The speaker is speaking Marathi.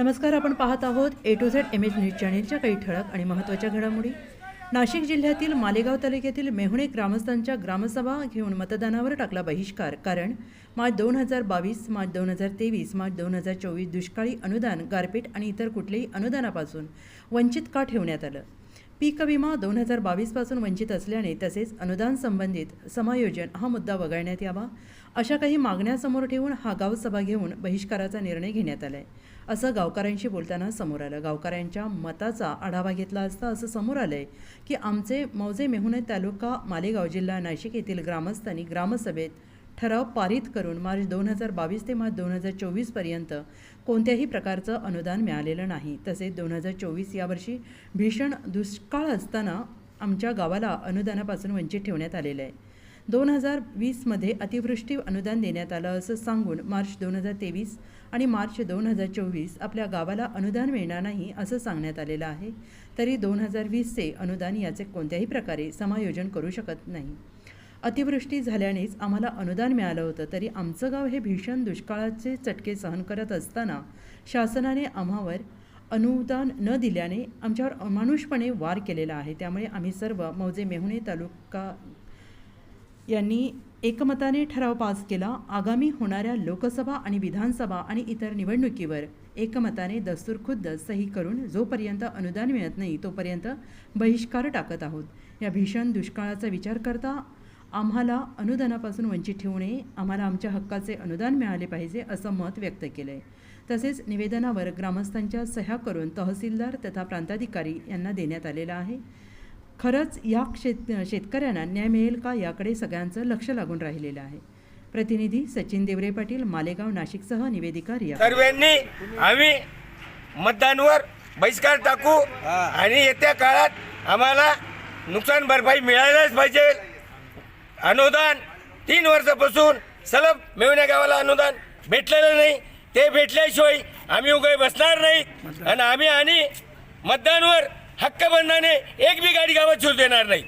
नमस्कार आपण पाहत आहोत A to Z M H news चॅनेलच्या काही ठळक आणि महत्त्वाच्या घडामोडी. नाशिक जिल्ह्यातील मालेगाव तालुक्यातील मेहुणे ग्रामस्थांच्या ग्रामसभा घेऊन मतदानावर टाकला बहिष्कार. कारण मार्च दोन हजार बावीस मार्च दोन हजार तेवीस मार्च दोन हजार चोवीस दुष्काळी अनुदान गारपीट आणि इतर कुठल्याही अनुदानापासून वंचित का ठेवण्यात आलं? पीक विमा दोन हजार बावीसपासून वंचित असल्याने तसेच अनुदान संबंधित समायोजन हा मुद्दा वगळण्यात यावा अशा काही मागण्यासमोर ठेवून हा गावसभा घेऊन बहिष्काराचा निर्णय घेण्यात आलाय. असं गावकऱ्यांशी बोलताना समोर आलं. गावकऱ्यांच्या मताचा आढावा घेतला असता असं समोर आलंय की आमचे मौजे मेहुणे तालुका मालेगाव जिल्हा नाशिक येथील ग्रामस्थांनी ग्रामसभेत ठराव पारित करून मार्च दोन हजार बावीस ते मार्च दोन हजार चोवीसपर्यंत कोणत्याही प्रकारचं अनुदान मिळालेलं नाही. तसेच दोन हजार चोवीस यावर्षी भीषण दुष्काळ असताना आमच्या गावाला अनुदानापासून वंचित ठेवण्यात आलेलं आहे. दोन हजार वीसमध्ये अतिवृष्टी अनुदान देण्यात आलं असं सांगून मार्च दोन हजार तेवीस आणि मार्च दोन हजार चोवीस आपल्या गावाला अनुदान मिळणार नाही असं सांगण्यात आलेलं आहे. तरी दोन हजार वीसचे अनुदान याचे कोणत्याही प्रकारे समायोजन करू शकत नाही. अतिवृष्टी झाल्यानेच आम्हाला अनुदान मिळालं होतं. तरी आमचं गाव हे भीषण दुष्काळाचे चटके सहन करत असताना शासनाने आम्हावर अनुदान न दिल्याने आमच्यावर अमानुषपणे वार केलेला आहे. त्यामुळे आम्ही सर्व मौजे मेहुणे तालुका यांनी एकमताने ठराव पास केला. आगामी होणाऱ्या लोकसभा आणि विधानसभा आणि इतर निवडणुकीवर एकमताने दस्तूर खुद्द सही करून जोपर्यंत अनुदान मिळत नाही तोपर्यंत बहिष्कार टाकत आहोत. या भीषण दुष्काळाचा विचार करता आम्हाला अनुदानापासून वंचित ठेवू नये आम्हाला आमच्या हक्काचे अनुदान मिळाले पाहिजे असं मत व्यक्त केलं आहे तसेच निवेदनावर ग्रामस्थांच्या सह्या करून तहसीलदार तथा प्रांताधिकारी यांना देण्यात आलेलं आहे. खरंच या शेत शेतकऱ्यांना न्याय मिळेल का याकडे सगळ्यांचं लक्ष लागून राहिलेलं आहे. प्रतिनिधी सचिन देवरे पाटील मालेगाव नाशिकसह निवेदिका रिया. सर्वांनी आम्ही मतदानवर बहिष्कार टाकू आणि येत्या काळात आम्हाला नुकसान भरपाई मिळायलाच पाहिजे. अनुदान तीन वर्षापासून सलग मेवण्या गावाला अनुदान भेटलेलं नाही. ते भेटल्याशिवाय आम्ही उगे बसणार नाही. आणि आम्ही आणि मतदानवर हक्कबंधाने एक बी गाडी गावात शिरू देणार नाही.